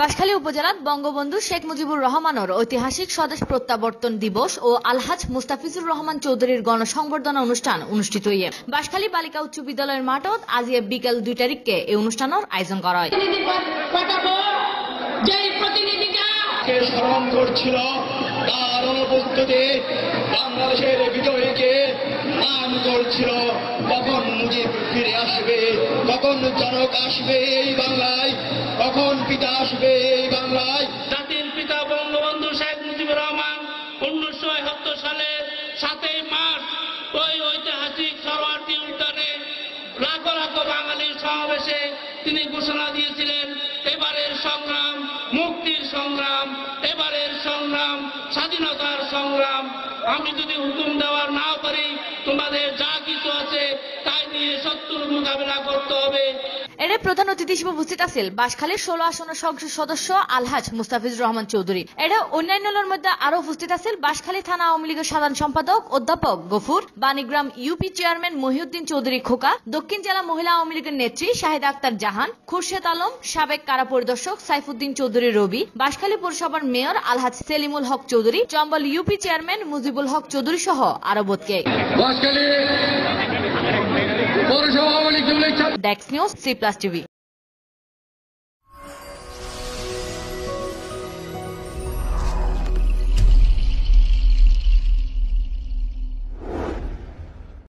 বাঁশখালী উপজেলাত বঙ্গবন্ধু শেখ মুজিবুর রহমানের ঐতিহাসিক স্বদেশ প্রত্যাবর্তন দিবস ও আলহাজ মুস্তাফিজুর রহমান চৌধুরীর গণসংবর্ধনা অনুষ্ঠান অনুষ্ঠিত হইয়ে বাঁশখালী বালিকা উচ্চ বিদ্যালয়ের মাঠত আজিয়ে বিকেল দুই তারিখকে এই অনুষ্ঠানের আয়োজন করা হয়। স্মরণ করছিল তার অনুপস্থিতি বাংলাদেশের বিজয়ীকে নাম করছিল। মুজিব ফিরে আসবে, কখন জনক আসবে এই বাংলায়? কখন পিতা আসবে এই বাংলায়? জাতির পিতা বঙ্গবন্ধু শেখ মুজিবুর রহমান উনিশশো একাত্তর সালের সাতই মার্চ ওই ঐতিহাসিক সরোয়ার্দী উদ্যানে লাখো লাখো বাঙালির সমাবেশে তিনি ঘোষণা দিয়েছিলেন, এবারের সংগ্রাম, মুক্তির সংগ্রাম, এবারের সংগ্রাম, স্বাধীনতার সংগ্রাম। আমি যদি হুকুম দেওয়ার না পারি, তোমাদের শত্রুর মোকাবিলা করতে হবে। এর প্রধান অতিথি হিসেবে উপস্থিত আছেন বাঁশখালীর ষোলো আসনের সংসদ সদস্য আলহাজ মুস্তাফিজুর রহমান চৌধুরী। এর অন্যান্যের মধ্যে আরও উপস্থিত আছেন বাঁশখালী থানা আওয়ামী লীগের সাধারণ সম্পাদক অধ্যাপক গফুর বাণীগ্রাম ইউপি চেয়ারম্যান মহিউদ্দিন চৌধুরী খোকা দক্ষিণ জেলা মহিলা আওয়ামী লীগের নেত্রী শাহিদা আক্তার জাহান খুরশেদ আলম সাবেক কারা পরিদর্শক সাইফুদ্দিন চৌধুরী রবি বাঁশখালী পৌরসভার mayor Alhaj Selimul Haque Chowdhury Chambal UP chairman Mujibul Haque Chowdhury সহ আরও বোধকে। डेक्स न्यूज़ सी प्लस टीवी